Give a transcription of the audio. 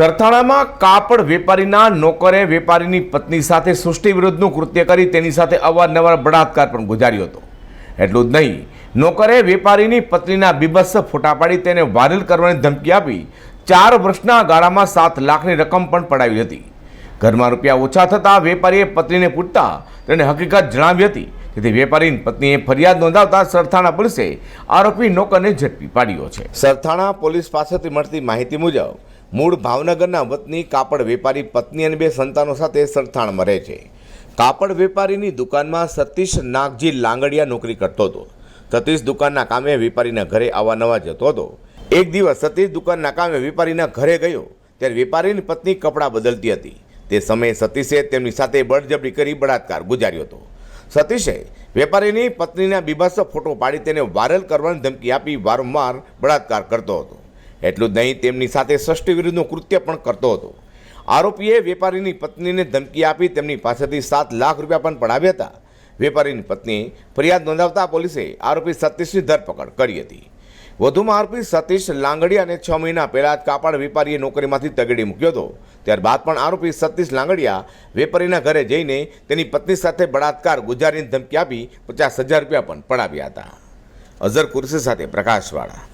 સરથાણામાં કાપડ વેપારીના નોકરે વેપારીની પત્ની સાથે સૃષ્ટિ વિરુદ્ધનું કૃત્ય કરી તેની સાથે અવારનવાર બળાત્કાર પણ ગુજાર્યો હતો. એટલું જ નહીં, નોકરે વેપારીની પત્નીના બીભત્સ ફોટા પાડી તેને વાયરલ કરવાની ધમકી આપી ચાર વર્ષના ગાળામાં સાત લાખની રકમ પણ પડાવી હતી. ઘરમાં રૂપિયા ઓછા થતાં વેપારીએ પત્નીને પૂછતા તેણે હકીકત જણાવી હતી. તેથી વેપારીની પત્નીએ ફરિયાદ નોંધાવતા સરથાણા પોલીસે આરોપી નોકરને ઝડપી પાડ્યો છે. સરથાણા પોલીસ પાસેથી મળતી માહિતી મુજબ મૂળ ભાવનગરના વતની કાપડ વેપારી પત્ની અને બે સંતાનો સાથે સરથાણમાં રહે છે. કાપડ વેપારીની દુકાનમાં સતીશ નાગજી લાંગડિયા નોકરી કરતો હતો. સતીશ દુકાનના કામે વેપારીના ઘરે આવવા જતો હતો. એક દિવસ સતીશ દુકાનના કામે વેપારીના ઘરે ગયો, ત્યારે વેપારીની પત્ની કપડાં બદલતી હતી. તે સમયે સતીશે તેમની સાથે બળજબરી કરી બળાત્કાર ગુજાર્યો હતો. સતીશે વેપારીની પત્નીના બીભત્સ ફોટો પાડી તેને વાયરલ કરવાની ધમકી આપી વારંવાર બળાત્કાર કરતો હતો. એટલું જ નહીં, તેમની સાથે ષષ્ઠી વિરુદ્ધનું કૃત્ય પણ કરતો હતો. આરોપીએ વેપારીની પત્નીને ધમકી આપી તેમની પાસેથી સાત લાખ રૂપિયા પણ પડાવ્યા હતા. વેપારીની પત્ની ફરિયાદ નોંધાવતા પોલીસે આરોપી સતીશની ધરપકડ કરી હતી. વધુમાં આરોપી સતીશ લાંગડિયા અને છ મહિના પહેલા જ કાપડ વેપારીએ નોકરીમાંથી તગડી મૂક્યો હતો. ત્યારબાદ પણ આરોપી સતીશ લાંગડિયા વેપારીના ઘરે જઈને તેની પત્ની સાથે બળાત્કાર ગુજારીની ધમકી આપી પચાસ હજાર રૂપિયા પણ પડાવ્યા હતા. અઝર કુરશી સાથે પ્રકાશવાળા.